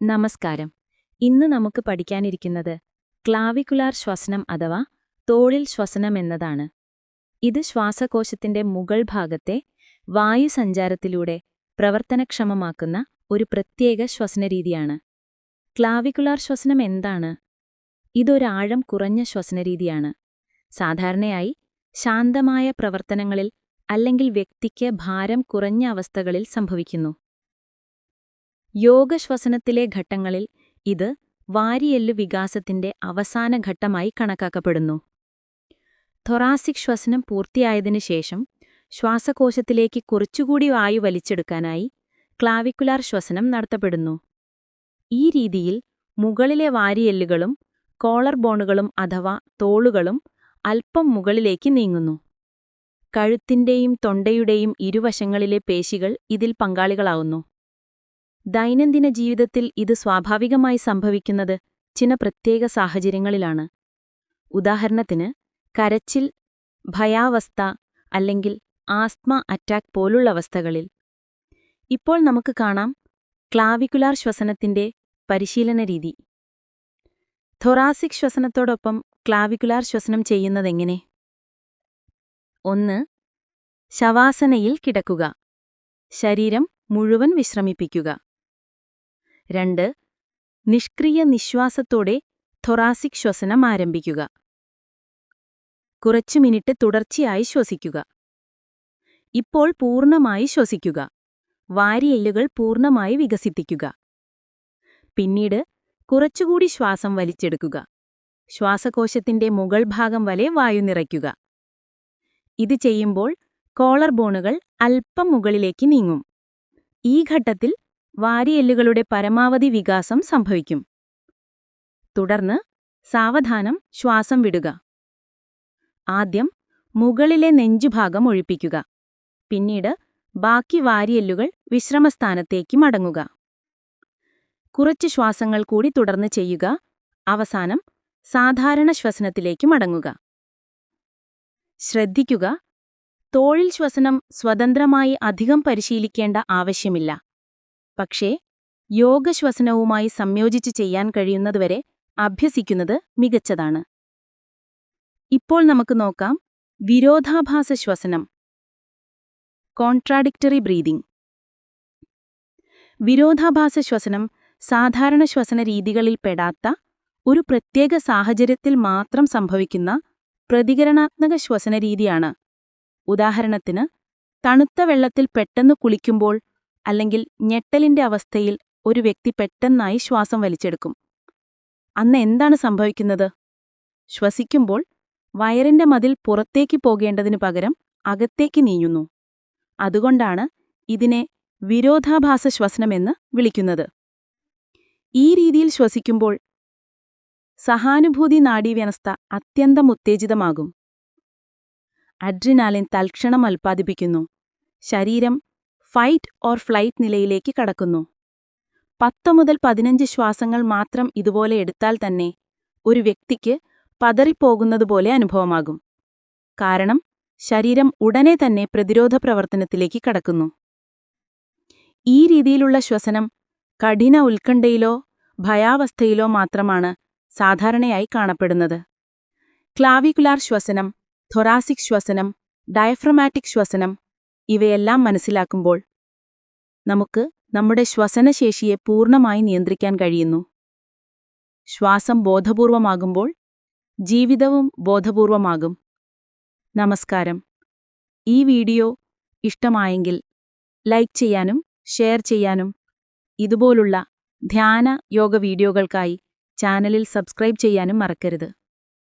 നമസ്കാരം. ഇന്ന് നമുക്ക് പഠിക്കാനിരിക്കുന്നത് ക്ലാവിക്കുലാർ ശ്വസനം അഥവാ തോളിൽ ശ്വസനം എന്നതാണ്. ഇത് ശ്വാസകോശത്തിന്റെ മുകൾ ഭാഗത്തെ വായുസഞ്ചാരത്തിലൂടെ പ്രവർത്തനക്ഷമമാക്കുന്ന ഒരു പ്രത്യേക ശ്വസനരീതിയാണ് ക്ലാവിക്കുലാർ ശ്വസനം എന്താണ്? ഇതൊരാഴം കുറഞ്ഞ ശ്വസനരീതിയാണ് സാധാരണയായി ശാന്തമായ പ്രവർത്തനങ്ങളിൽ അല്ലെങ്കിൽ വ്യക്തിക്ക് ഭാരം കുറഞ്ഞ അവസ്ഥകളിൽ സംഭവിക്കുന്നു. യോഗശ്വസനത്തിലെ ഘട്ടങ്ങളിൽ ഇത് വാരിയെല്ലു വികാസത്തിന്റെ അവസാന ഘട്ടമായി കണക്കാക്കപ്പെടുന്നു. തൊറാസിക് ശ്വസനം പൂർത്തിയായതിനു ശേഷം ശ്വാസകോശത്തിലേക്ക് കുറച്ചുകൂടി വായു വലിച്ചെടുക്കാനായി ക്ലാവിക്കുലാർ ശ്വസനം നടത്തപ്പെടുന്നു. ഈ രീതിയിൽ മുകളിലെ വാരിയെല്ലുകളും കോളർ ബോണുകളും അഥവാ തോളുകളും അല്പം മുകളിലേക്ക് നീങ്ങുന്നു. കഴുത്തിന്റെയും തൊണ്ടയുടെയും ഇരുവശങ്ങളിലെ പേശികൾ ഇതിൽ പങ്കാളികളാവുന്നു. ദൈനംദിന ജീവിതത്തിൽ ഇത് സ്വാഭാവികമായി സംഭവിക്കുന്നത് ചില പ്രത്യേക സാഹചര്യങ്ങളിലാണ്. ഉദാഹരണത്തിന് കരച്ചിൽ ഭയാവസ്ഥ അല്ലെങ്കിൽ ആസ്മ അറ്റാക്ക് പോലുള്ള അവസ്ഥകളിൽ. ഇപ്പോൾ നമുക്ക് കാണാം ക്ലാവിക്കുലാർ ശ്വസനത്തിന്റെ പരിശീലന രീതി. ഥൊറാസിക് ശ്വസനത്തോടൊപ്പം ക്ലാവിക്കുലാർ ശ്വസനം ചെയ്യുന്നതെങ്ങനെ? ഒന്ന് ശവാസനയിൽ കിടക്കുക. ശരീരം മുഴുവൻ വിശ്രമിപ്പിക്കുക. രണ്ട് നിഷ്ക്രിയ നിശ്വാസത്തോടെ ഥൊറാസിക് ശ്വസനം ആരംഭിക്കുക. കുറച്ചു മിനിറ്റ് തുടർച്ചയായി ശ്വസിക്കുക. ഇപ്പോൾ പൂർണമായി ശ്വസിക്കുക. വാരിയെല്ലുകൾ പൂർണമായി വികസിപ്പിക്കുക. പിന്നീട് കുറച്ചുകൂടി ശ്വാസം വലിച്ചെടുക്കുക. ശ്വാസകോശത്തിന്റെ മുകൾ ഭാഗം വരെ വായു നിറയ്ക്കുക. ഇത് ചെയ്യുമ്പോൾ കോളർ ബോണുകൾ അല്പം മുകളിലേക്ക് നീങ്ങും. ഈ ഘട്ടത്തിൽ വാരിയെല്ലുകളുടെ പരമാവധി വികാസം സംഭവിക്കും. തുടർന്ന് സാവധാനം ശ്വാസം വിടുക. ആദ്യം മുകളിലെ നെഞ്ചുഭാഗം ഒഴിപ്പിക്കുക. പിന്നീട് ബാക്കി വാരിയെല്ലുകൾ വിശ്രമസ്ഥാനത്തേക്ക് മടങ്ങുക. കുറച്ച് ശ്വാസങ്ങൾ കൂടി തുടർന്ന് ചെയ്യുക. അവസാനം സാധാരണ ശ്വസനത്തിലേക്ക് മടങ്ങുക. ശ്രദ്ധിക്കുക. തോളിൽ ശ്വസനം സ്വതന്ത്രമായി അധികം പരിശീലിക്കേണ്ട ആവശ്യമില്ല. പക്ഷേ യോഗശ്വസനവുമായി സംയോജിച്ച് ചെയ്യാൻ കഴിയുന്നതുവരെ അഭ്യസിക്കുന്നത് മികച്ചതാണ്. ഇപ്പോൾ നമുക്ക് നോക്കാം. വിരോധാഭാസ ശ്വസനം കോൺട്രാഡിക്ടറി ബ്രീതിംഗ്. വിരോധാഭാസ ശ്വസനം സാധാരണ ശ്വസന രീതികളിൽ പെടാത്ത ഒരു പ്രത്യേക സാഹചര്യത്തിൽ മാത്രം സംഭവിക്കുന്ന പ്രതികരണാത്മക ശ്വസന രീതിയാണ്. ഉദാഹരണത്തിന് തണുത്ത വെള്ളത്തിൽ പെട്ടെന്ന് കുളിക്കുമ്പോൾ അല്ലെങ്കിൽ ഞെട്ടലിന്റെ അവസ്ഥയിൽ ഒരു വ്യക്തി പെട്ടെന്നായി ശ്വാസം വലിച്ചെടുക്കും. അന്ന് എന്താണ് സംഭവിക്കുന്നത്? ശ്വസിക്കുമ്പോൾ വയറിന്റെ മതിൽ പുറത്തേക്ക് പോകേണ്ടതിനു പകരം അകത്തേക്ക് നീങ്ങുന്നു. അതുകൊണ്ടാണ് ഇതിനെ വിരോധാഭാസ ശ്വസനമെന്ന് വിളിക്കുന്നത്. ഈ രീതിയിൽ ശ്വസിക്കുമ്പോൾ സഹാനുഭൂതി നാഡീവ്യവസ്ഥ അത്യന്തം ഉത്തേജിതമാകും. അഡ്രിനാലിൻ തൽക്ഷണം ഉൽപ്പാദിപ്പിക്കുന്നു ശരീരം ഫൈറ്റ് ഓർ ഫ്ലൈറ്റ് നിലയിലേക്ക് കടക്കുന്നു. പത്ത് മുതൽ പതിനഞ്ച് ശ്വാസങ്ങൾ മാത്രം ഇതുപോലെ എടുത്താൽ തന്നെ ഒരു വ്യക്തിക്ക് പതറിപ്പോകുന്നതുപോലെ അനുഭവമാകും. കാരണം ശരീരം ഉടനെ തന്നെ പ്രതിരോധ പ്രവർത്തനത്തിലേക്ക് കടക്കുന്നു. ഈ രീതിയിലുള്ള ശ്വസനം കഠിന ഉത്കണ്ഠയിലോ ഭയാവസ്ഥയിലോ മാത്രമാണ് സാധാരണയായി കാണപ്പെടുന്നത്. ക്ലാവിക്കുലാർ ശ്വസനം ഥൊറാസിക് ശ്വസനം ഡയഫ്രമാറ്റിക് ശ്വസനം ഇവയെല്ലാം മനസ്സിലാക്കുമ്പോൾ നമുക്ക് നമ്മുടെ ശ്വസനശേഷിയെ പൂർണമായി നിയന്ത്രിക്കാൻ കഴിയുന്നു. ശ്വാസം ബോധപൂർവമാകുമ്പോൾ ജീവിതവും ബോധപൂർവമാകും. നമസ്കാരം. ഈ വീഡിയോ ഇഷ്ടമായെങ്കിൽ ലൈക്ക് ചെയ്യാനും ഷെയർ ചെയ്യാനും ഇതുപോലുള്ള ധ്യാന യോഗ വീഡിയോകൾക്കായി ചാനലിൽ സബ്സ്ക്രൈബ് ചെയ്യാനും മറക്കരുത്.